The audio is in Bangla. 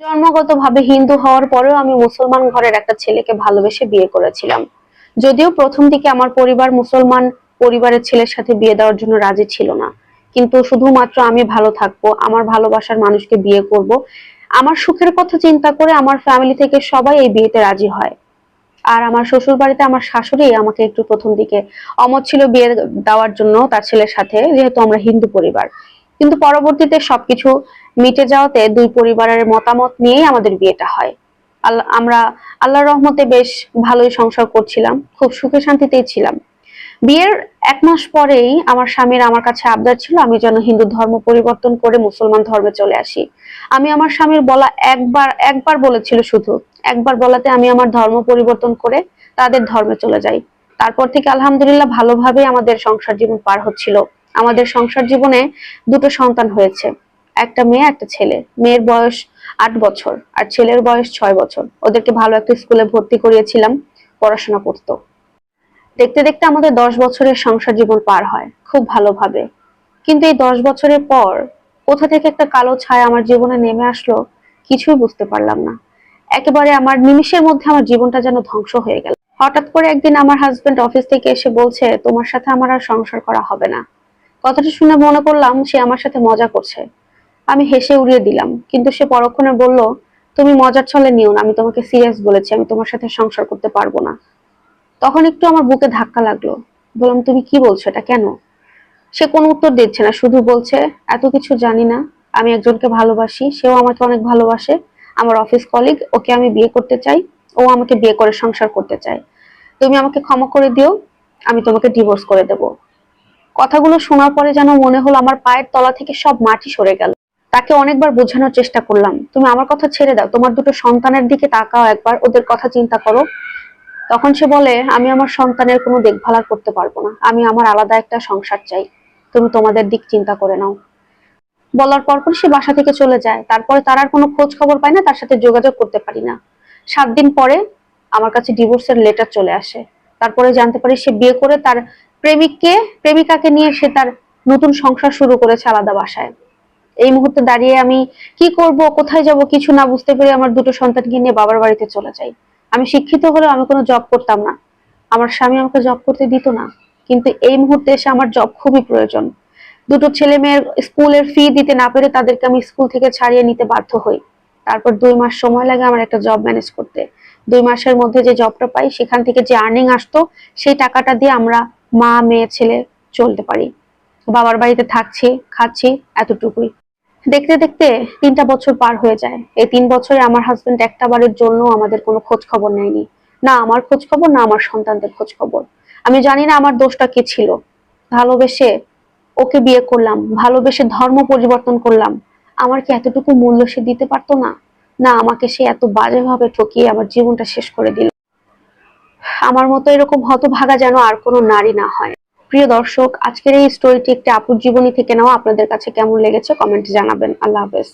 জন্মগতভাবে হিন্দু হওয়ার পরেও আমি মুসলমান ঘরের একটা ছেলেকে ভালোবেসে বিয়ে করেছিলাম। যদিও প্রথম দিকে আমার পরিবার মুসলমান পরিবারের ছেলের সাথে বিয়ে দেওয়ার জন্য রাজি ছিল না। কিন্তু শুধুমাত্র আমি ভালো থাকব, আমার ভালোবাসার মানুষকে বিয়ে করব, আমার সুখের কথা চিন্তা করে আমার ফ্যামিলি থেকে সবাই এই বিয়েতে রাজি হয়। আর আমার শ্বশুর বাড়িতে আমার শাশুড়ি আমাকে একটু প্রথম দিকে অমত ছিল বিয়ে দেওয়ার জন্য তার ছেলের সাথে, যেহেতু আমরা হিন্দু পরিবার। কিন্তু পরবর্তীতে সবকিছু মিটে যাওয়াতে দুই পরিবারের মতামত নিয়েই আমাদের বিয়েটা হয়। আমরা আল্লাহর রহমতে বেশ ভালোই সংসার করছিলাম, খুব সুখে শান্তিতেই ছিলাম। বিয়ের এক মাস পরেই আমার স্বামীর আমার কাছে আবদার ছিল, আমি যেন হিন্দু ধর্ম পরিবর্তন করে মুসলমান ধর্মে চলে আসি। আমি আমার স্বামীর বলা একবার একবার বলেছিল শুধু, একবার বলাতে আমি আমার ধর্ম পরিবর্তন করে তাদের ধর্মে চলে যাই। তারপর থেকে আলহামদুলিল্লাহ ভালোভাবে আমাদের সংসার জীবন পার হচ্ছিল। আমাদের সংসার জীবনে দুটো সন্তান হয়েছে। একটা মেয়ে, একটা ছেলে। মেয়ের বয়স আট বছর আর ছেলের বয়স ছয় বছর। ওদেরকে ভালো একটা স্কুলে ভর্তি করিয়েছিলাম, পড়াশোনা করতো। দেখতে দেখতে আমাদের দশ বছরের সংসার জীবন পার হয়, খুব ভালোভাবে। কিন্তু এই দশ বছরের পর কোথা থেকে একটা কালো ছায়া আমার জীবনে নেমে আসলো কিছুই বুঝতে পারলাম না। একেবারে আমার নিমিষের মধ্যে আমার জীবনটা যেন ধ্বংস হয়ে গেল। হঠাৎ করে একদিন আমার হাজবেন্ড অফিস থেকে এসে বলছে, তোমার সাথে আমার আর সংসার করা হবে না। কথাটা শুনে মনে করলাম সে আমার সাথে মজা করছে। আমি হেসে উড়িয়ে দিলাম, কিন্তু সে পরক্ষণে বলল, তুমি মজার ছলে নিও না, আমি তোমাকে সিরিয়াস বলেছি, আমি তোমার সাথে সংসার করতে পারব না। তখন একটু আমার বুকে ধাক্কা লাগল। বললাম, তুমি কি বলছো? এটা কেন? সে কোনো উত্তর দিচ্ছে না, শুধু বলছে, এত কিছু জানি না, আমি একজনকে ভালোবাসি, সেও আমাকে অনেক ভালোবাসে। আমার অফিস কলিগ, ওকে আমি বিয়ে করতে চাই, ও আমাকে বিয়ে করে সংসার করতে চায়। তুমি আমাকে ক্ষমা করে দিও, আমি তোমাকে ডিভোর্স করে দেব। কথাগুলো শোনার পরে যেন মনে হলো আমার পায়ের তলা থেকে সব মাটি সরে গেল। তাকে অনেকবার বোঝানোর চেষ্টা করলাম। তুমি আমার কথা ছেড়ে দাও, তোমার দুটো সন্তানের দিকে তাকাও একবার, ওদের কথা চিন্তা করো। তখন সে বলে, আমি আমার সন্তানের কোনো দেখভাল আর করতে পারব না। আমি আমার আলাদা একটা সংসার চাই। তুমি তোমাদের দিক চিন্তা করে নাও। বলার পর পর সে বাসা থেকে চলে যায়। তারপরে তার আর কোনো খোঁজ খবর পাই না, তার সাথে যোগাযোগ করতে পারি না। সাত দিন পরে আমার কাছে ডিভোর্সের লেটার চলে আসে। তারপরে জানতে পারি সে বিয়ে করে তার প্রেমিককে, প্রেমিকাকে নিয়ে সে তার নতুন সংসার শুরু করেছে আলাদা বাসায়। এই মুহূর্তে দাঁড়িয়ে আমি কি করব, কোথায় যাব কিছু না বুঝতে পেরে আমার দুটো সন্তানকে নিয়ে বাবার বাড়িতে চলে যাই। আমি শিক্ষিত হলেও আমি কোনো জব করতাম না। আমার স্বামী আমাকে জব করতে দিত না। কিন্তু এই মুহূর্তে এসে আমার জব খুবই প্রয়োজন। দুটো ছেলে মেয়ের স্কুলের ফি দিতে না পেরে তাদেরকে আমি স্কুল থেকে ছাড়িয়ে নিতে বাধ্য হই। তারপর দুই মাস সময় লাগে আমার একটা জব ম্যানেজ করতে। দুই মাসের মধ্যে যে জবটা পাই, সেখান থেকে যে আর্নিং আসতো, সেই টাকাটা দিয়ে আমরা মা, মেয়ে, ছেলে চলতে পারি। বাবার বাড়িতে থাকছি, খাচ্ছি এতটুকুই। দেখতে দেখতে তিনটা বছর পার হয়ে যায়। এই তিন বছরে আমার হাজবেন্ড একটা বারের জন্য আমাদের কোনো খোঁজ খবর নেয়নি। না আমার খোঁজ খবর না আমার সন্তানদের খোঁজ খবর আমি জানি না আমার দোষটা কি ছিল। ভালোবেসে ওকে বিয়ে করলাম, ভালোবেসে ধর্ম পরিবর্তন করলাম। আমার কি এতটুকু মূল্য সে দিতে পারতো না? না, আমাকে সে এত বাজেভাবে ঠকিয়ে আমার জীবনটা শেষ করে দিল। আমার মতো এরকম হতভাগা যেন আর কোনো নারী না হয়। প্রিয় দর্শক, আজকের এই স্টোরিটি একটি আপুর জীবনী থেকে নেওয়া। আপনাদের কাছে কেমন লেগেছে? কমেন্টে জানাবেন। আল্লাহ হাফেজ।